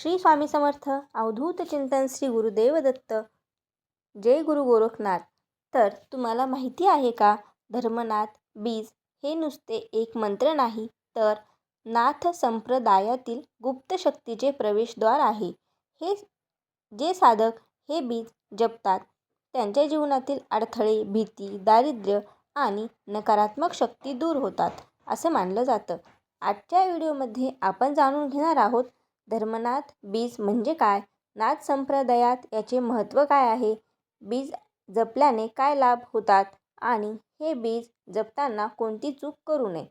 श्री स्वामी समर्थ. अवधूत चिंतन श्री गुरुदेव दत्त. जय गुरु गोरखनाथ. तर तुम्हाला माहिती आहे का? धर्मनाथ बीज हे नुसते एक मंत्र नाही तर नाथ संप्रदायातील गुप्त शक्तीचे प्रवेशद्वार आहे. हे जे साधक हे बीज जपतात त्यांच्या जीवनातील अडथळे भीती दारिद्र्य आणि नकारात्मक शक्ती दूर होतात असं मानलं जातं. आजच्या व्हिडिओमध्ये आपण जाणून घेणार आहोत धर्मनाथ बीज म्हणजे काय? नाथ संप्रदायात याचे महत्त्व काय आहे? बीज जपल्याने काय लाभ होतात? आणि हे बीज जपताना कोणती चूक करू नये?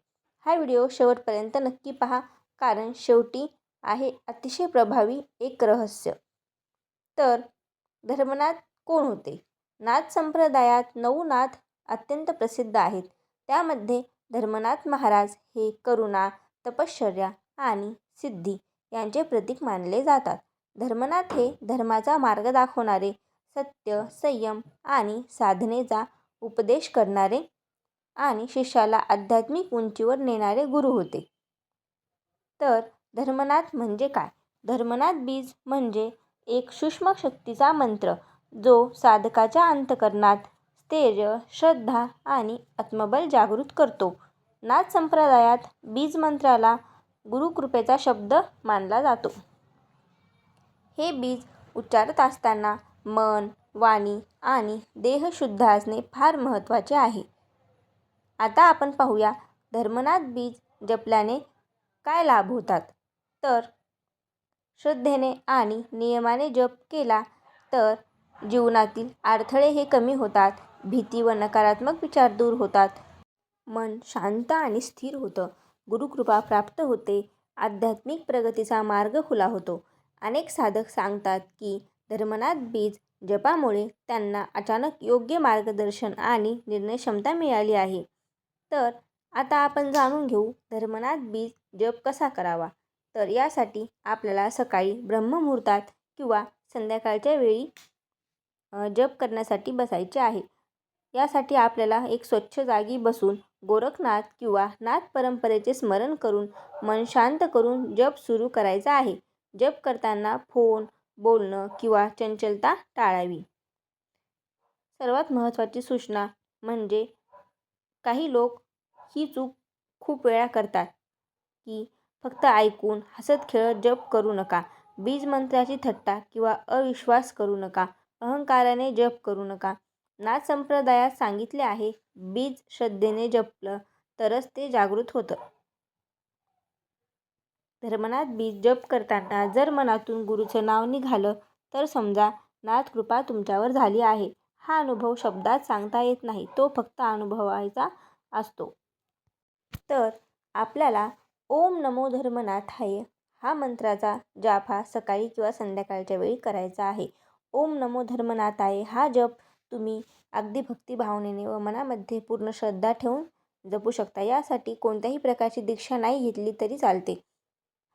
हा व्हिडिओ शेवटपर्यंत नक्की पहा कारण शेवटी आहे अतिशय प्रभावी एक रहस्य. तर धर्मनाथ कोण होते? नाथ संप्रदायात नऊ नाथ अत्यंत प्रसिद्ध आहेत. त्यामध्ये धर्मनाथ महाराज हे करुणा तपश्चर्या आणि सिद्धी यांचे प्रतीक मानले जातात. धर्मनाथ हे धर्माचा मार्ग दाखवणारे सत्य संयम आणि साधनेचा उपदेश करणारे आणि शिष्याला आध्यात्मिक उंचीवर नेणारे गुरु होते. तर धर्मनाथ म्हणजे काय? धर्मनाथ बीज म्हणजे एक सूक्ष्म शक्तीचा मंत्र जो साधकाच्या अंतकरणात स्थैर्य श्रद्धा आणि आत्मबल जागृत करतो. नाथ संप्रदायात बीज मंत्राला गुरुकृपेचा शब्द मानला जातो. हे बीज उच्चारत असताना मन वाणी आणि देह शुद्ध असणे फार महत्त्वाचे आहे. आता आपण पाहूया धर्मनाथ बीज जपल्याने काय लाभ होतात. तर श्रद्धेने आणि नियमाने जप केला तर जीवनातील अडथळे हे कमी होतात भीती व नकारात्मक विचार दूर होतात. मन शांत आणि स्थिर होतं. गुरुकृपा प्राप्त होते. आध्यात्मिक प्रगतीचा मार्ग खुला होतो. अनेक साधक सांगतात की धर्मनाथ बीज जपामुळे त्यांना अचानक योग्य मार्गदर्शन आणि निर्णय क्षमता मिळाली आहे. तर आता आपण जाणून घेऊ धर्मनाथ बीज जप कसा करावा? तर यासाठी आपल्याला सकाळी ब्रह्ममुहूर्तात किंवा संध्याकाळच्या वेळी जप करण्यासाठी बसायचे आहे. यासाठी आपल्याला एक स्वच्छ जागी बसून गोरखनाथ किंवा नाथ परंपरेचे स्मरण करून मन शांत करून जप सुरू करायचा आहे. जप करताना फोन बोलणं किंवा चंचलता टाळावी. सर्वात महत्त्वाची सूचना म्हणजे काही लोक ही चूक खूप वेळा करतात की फक्त ऐकून हसत खेळत जप करू नका बीजमंत्राची थट्टा किंवा अविश्वास करू नका अहंकाराने जप करू नका नाथ संप्रदायात सांगितले आहे बीज श्रद्धेने जपलं तरच ते जागृत होतं. धर्मनाथ बीज जप करताना जर मनातून गुरुचं नाव निघालं तर समजा नाथ कृपा तुमच्यावर झाली आहे. हा अनुभव शब्दात सांगता येत नाही तो फक्त अनुभवायचा असतो. तर आपल्याला ओम नमो धर्मनाथाय हा मंत्राचा जाप हा सकाळी किंवा संध्याकाळच्या वेळी करायचा आहे. ओम नमो धर्मनाथाय हा जप तुम्ही अगदी भक्तिभावनेने व मनामध्ये पूर्ण श्रद्धा ठेवून जपू शकता. यासाठी कोणत्याही प्रकारची दीक्षा नाही घेतली तरी चालते.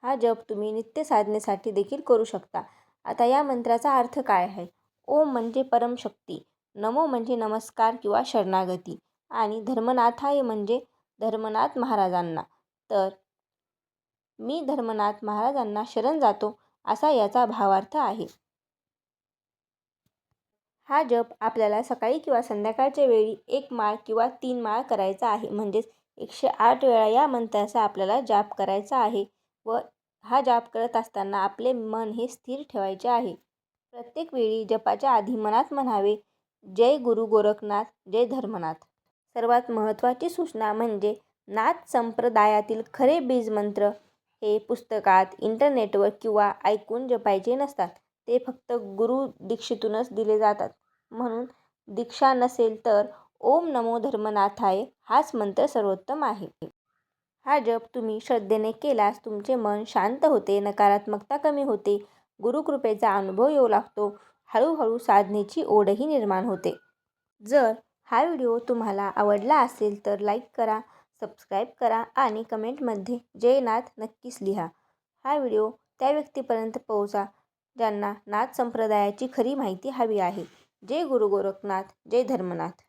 हा जप तुम्ही नित्य साधनेसाठी देखील करू शकता. आता या मंत्राचा अर्थ काय आहे? ओम म्हणजे परमशक्ती नमो म्हणजे नमस्कार किंवा शरणागती आणि धर्मनाथाय म्हणजे धर्मनाथ महाराजांना. तर मी धर्मनाथ महाराजांना शरण जातो असा याचा भावार्थ आहे. हा जप आपल्याला सकाळी किंवा संध्याकाळच्या वेळी एक माळ किंवा तीन माळ करायचा आहे. म्हणजेच एकशे आठ वेळा या मंत्राचा आपल्याला जाप करायचा आहे व हा जाप करत असताना आपले मन हे स्थिर ठेवायचे आहे. प्रत्येक वेळी जपाच्या आधी मनात म्हणावे जय गुरु गोरखनाथ जय धर्मनाथ. सर्वात महत्त्वाची सूचना म्हणजे नाथ संप्रदायातील खरे बीज मंत्र हे पुस्तकात इंटरनेटवर किंवा ऐकून जपायचे नसतात. ते फक्त गुरु दीक्षितूनच दिले जातात. म्हणून दीक्षा नसेल तर ओम नमो धर्मनाथाय हाच मंत्र सर्वोत्तम आहे. हा जप तुम्ही श्रद्धेने केलास तुमचे मन शांत होते नकारात्मकता कमी होते गुरुकृपेचा अनुभव येऊ लागतो हळूहळू साधनेची ओढही निर्माण होते. जर हा व्हिडिओ तुम्हाला आवडला असेल तर लाईक करा सबस्क्राईब करा आणि कमेंटमध्ये जय नाथ नक्कीच लिहा. हा व्हिडिओ त्या व्यक्तीपर्यंत पोहोचा ज्यांना नाथ संप्रदायाची खरी माहिती हवी आहे. जय गुरु गोरखनाथ जय धर्मनाथ.